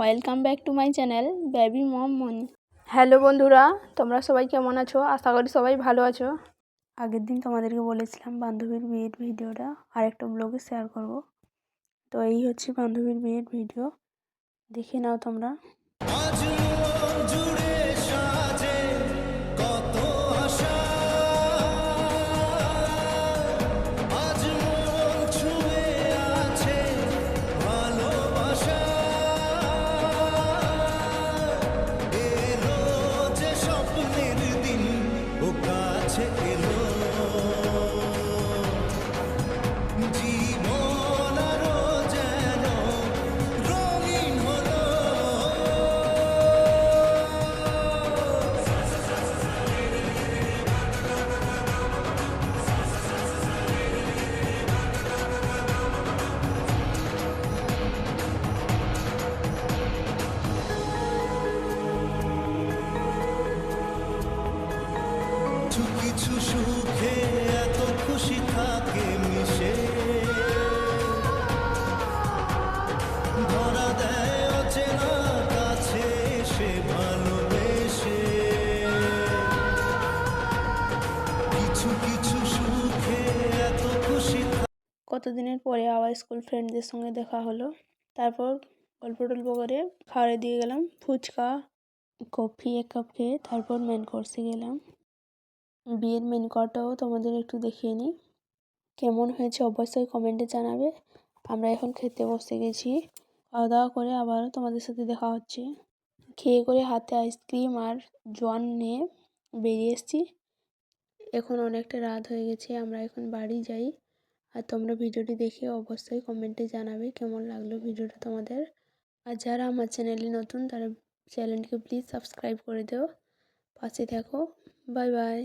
Welcome back to my channel baby mom Moni hello বন্ধুরা তোমরা সবাই কেমন আছো? আশা করি সবাই ভালো আছো। আগের দিন তোমাদেরকে বলেছিলাম বান্ধবীর বিয়ের ভিডিওটা আরেকটা ব্লগে শেয়ার করব। তো এই হচ্ছে বান্ধবীর বিয়ের ভিডিও। দেখে নাও তোমরা। কাছে এলো কিছু কিছু সুখে এত খুশি থাকে মিশে। ধরা দেয় অচেনা কাছে সে ভালোবেসে। কিছু কিছু সুখে এত খুশি কতদিনের পরে আবার স্কুল ফ্রেন্ডদের সঙ্গে দেখা হলো? তারপর গল্প টল্প করে খাওয়ারে দিয়ে গেলাম, ফুচকা, কফি, এক কাপ খেয়ে তারপর মেন কোর্সে গেলাম। বিয়ের মেন কটাও তোমাদের একটু দেখিয়ে নিই। কেমন হয়েছে অবশ্যই কমেন্টে জানাবে। আমরা এখন খেতে বসে গেছি। খাওয়া দাওয়া করে আবারও তোমাদের সাথে দেখা হচ্ছে। খেয়ে করে হাতে আইসক্রিম আর জোয়ান নিয়ে বেরিয়ে এসেছি। এখন অনেকটা রাত হয়ে গেছে, আমরা এখন বাড়ি যাই। আর তোমরা ভিডিওটি দেখে অবশ্যই কমেন্টে জানাবে কেমন লাগল ভিডিওটা তোমাদের। আর যারা আমার চ্যানেলে নতুন, তারা চ্যানেলটিকে প্লিজ সাবস্ক্রাইব করে দিও। পাশে থাকো। Bye bye